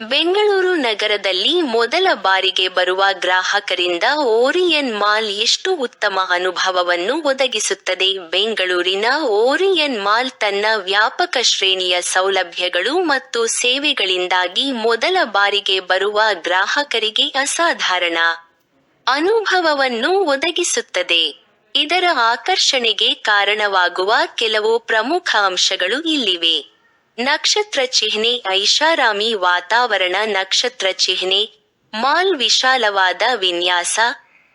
ಬೆಂಗಳೂರು ನಗರದಲ್ಲಿ ಮೊದಲ ಬಾರಿಗೆ ಬರುವ ಗ್ರಾಹಕರಿಂದ ಓರಿಯನ್ ಮಾಲ್ ಎಷ್ಟು ಉತ್ತಮ ಅನುಭವವನ್ನು ಒದಗಿಸುತ್ತದೆ? ಬೆಂಗಳೂರಿನ ಓರಿಯನ್ ಮಾಲ್ ತನ್ನ ವ್ಯಾಪಕ ಶ್ರೇಣಿಯ ಸೌಲಭ್ಯಗಳು ಮತ್ತು ಸೇವೆಗಳಿಂದಾಗಿ ಮೊದಲ ಬಾರಿಗೆ ಬರುವ ಗ್ರಾಹಕರಿಗೆ ಅಸಾಧಾರಣ ಅನುಭವವನ್ನು ಒದಗಿಸುತ್ತದೆ. ಇದರ ಆಕರ್ಷಣೆಗೆ ಕಾರಣವಾಗುವ ಕೆಲವು ಪ್ರಮುಖ ಅಂಶಗಳು ಇಲ್ಲಿವೆ. ನಕ್ಷತ್ರ ಚಿಹ್ನೆ ಐಷಾರಾಮಿ ವಾತಾವರಣ ನಕ್ಷತ್ರ ಚಿಹ್ನೆ, ಮಾಲ್ ವಿಶಾಲವಾದ ವಿನ್ಯಾಸ,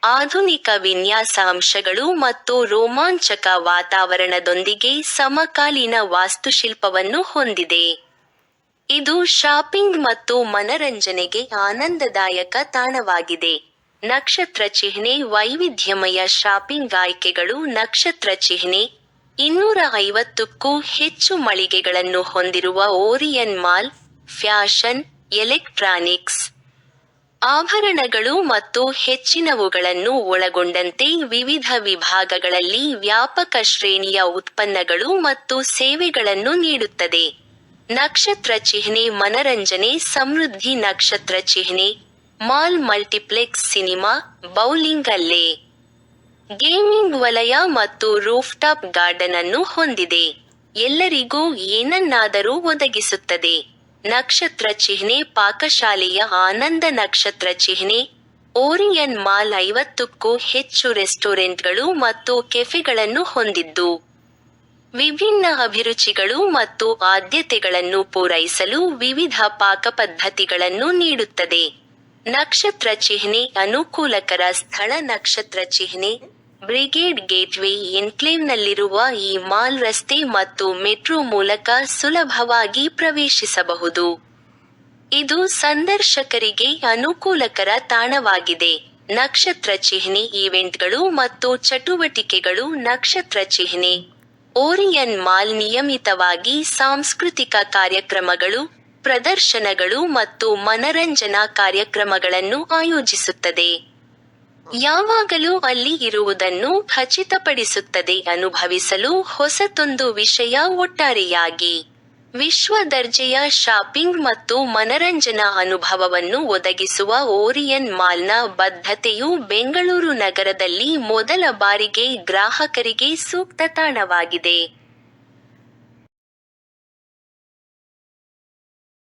ಆಧುನಿಕ ವಿನ್ಯಾಸ ಅಂಶಗಳು ಮತ್ತು ರೋಮಾಂಚಕ ವಾತಾವರಣದೊಂದಿಗೆ ಸಮಕಾಲೀನ ವಾಸ್ತುಶಿಲ್ಪವನ್ನು ಹೊಂದಿದೆ. ಇದು ಶಾಪಿಂಗ್ ಮತ್ತು ಮನರಂಜನೆಗೆ ಆನಂದದಾಯಕ ತಾಣವಾಗಿದೆ. ನಕ್ಷತ್ರ ಚಿಹ್ನೆ ವೈವಿಧ್ಯಮಯ ಶಾಪಿಂಗ್ ಆಯ್ಕೆಗಳು ನಕ್ಷತ್ರ ಚಿಹ್ನೆ ಇನ್ನೂರ ಐವತ್ತಕ್ಕೂ ಹೆಚ್ಚು ಮಳಿಗೆಗಳನ್ನು ಹೊಂದಿರುವ ಓರಿಯನ್ ಮಾಲ್, ಫ್ಯಾಷನ್, ಎಲೆಕ್ಟ್ರಾನಿಕ್ಸ್ ಆಭರಣಗಳು ಮತ್ತು ಹೆಚ್ಚಿನವುಗಳನ್ನು ಒಳಗೊಂಡಂತೆ ವಿವಿಧ ವಿಭಾಗಗಳಲ್ಲಿ ವ್ಯಾಪಕ ಶ್ರೇಣಿಯ ಉತ್ಪನ್ನಗಳು ಮತ್ತು ಸೇವೆಗಳನ್ನು ನೀಡುತ್ತದೆ. ನಕ್ಷತ್ರ ಚಿಹ್ನೆ ಮನರಂಜನೆ ಸಮೃದ್ಧಿ ನಕ್ಷತ್ರ ಚಿಹ್ನೆ, ಮಾಲ್ ಮಲ್ಟಿಪ್ಲೆಕ್ಸ್ ಸಿನಿಮಾ, ಬೌಲಿಂಗ್ ಅಲ್ಲೇ. ಗೇಮಿಂಗ್ ವಲಯ ಮತ್ತು ರೂಫ್ಟಾಪ್ ಗಾರ್ಡನ್ ಅನ್ನು ಹೊಂದಿದೆ. ಎಲ್ಲರಿಗೂ ಏನನ್ನಾದರೂ ಒದಗಿಸುತ್ತದೆ. ನಕ್ಷತ್ರ ಚಿಹ್ನೆ, ಪಾಕಶಾಲೆಯ ಆನಂದ ನಕ್ಷತ್ರ ಚಿಹ್ನೆ, ಓರಿಯನ್ ಮಾಲ್ ಐವತ್ತಕ್ಕೂ ಹೆಚ್ಚು ರೆಸ್ಟೋರೆಂಟ್ಗಳು ಮತ್ತು ಕೆಫೆಗಳನ್ನು ಹೊಂದಿದ್ದು. ವಿಭಿನ್ನ ಅಭಿರುಚಿಗಳು ಮತ್ತು ಆದ್ಯತೆಗಳನ್ನು ಪೂರೈಸಲು ವಿವಿಧ ಪಾಕಪದ್ಧತಿಗಳನ್ನು ನೀಡುತ್ತದೆ. ನಕ್ಷತ್ರ ಚಿಹ್ನೆ ಅನುಕೂಲಕರ ಸ್ಥಳ ನಕ್ಷತ್ರ ಚಿಹ್ನೆ. ಬ್ರಿಗೇಡ್ ಗೇಟ್ವೇ ಎನ್ಕ್ಲೇವ್ನಲ್ಲಿರುವ ಈ ಮಾಲ್ ರಸ್ತೆ ಮತ್ತು ಮೆಟ್ರೋ ಮೂಲಕ ಸುಲಭವಾಗಿ ಪ್ರವೇಶಿಸಬಹುದು. ಇದು ಸಂದರ್ಶಕರಿಗೆ ಅನುಕೂಲಕರ ತಾಣವಾಗಿದೆ. ನಕ್ಷತ್ರ ಚಿಹ್ನೆ ಈವೆಂಟ್ಗಳು ಮತ್ತು ಚಟುವಟಿಕೆಗಳು ನಕ್ಷತ್ರ ಚಿಹ್ನೆ. ಓರಿಯನ್ ಮಾಲ್ ನಿಯಮಿತವಾಗಿ ಸಾಂಸ್ಕೃತಿಕ ಕಾರ್ಯಕ್ರಮಗಳು, ಪ್ರದರ್ಶನಗಳು ಮತ್ತು ಮನರಂಜನಾ ಕಾರ್ಯಕ್ರಮಗಳನ್ನು ಆಯೋಜಿಸುತ್ತದೆ. ಯಾವಾಗಲೂ ಅಲ್ಲಿ ಇರುವುದನ್ನು ಖಚಿತಪಡಿಸುತ್ತದೆ, ಅನುಭವಿಸಲು ಹೊಸತೊಂದು ವಿಷಯ ಒಟ್ಟಾರೆಯಾಗಿ. ವಿಶ್ವ ದರ್ಜೆಯ ಶಾಪಿಂಗ್ ಮತ್ತು ಮನರಂಜನಾ ಅನುಭವವನ್ನು ಒದಗಿಸುವ ಓರಿಯನ್ ಮಾಲ್ನ ಬದ್ಧತೆಯು ಬೆಂಗಳೂರು ನಗರದಲ್ಲಿ ಮೊದಲ ಬಾರಿಗೆ ಗ್ರಾಹಕರಿಗೆ ಸೂಕ್ತ ತಾಣವಾಗಿದೆ.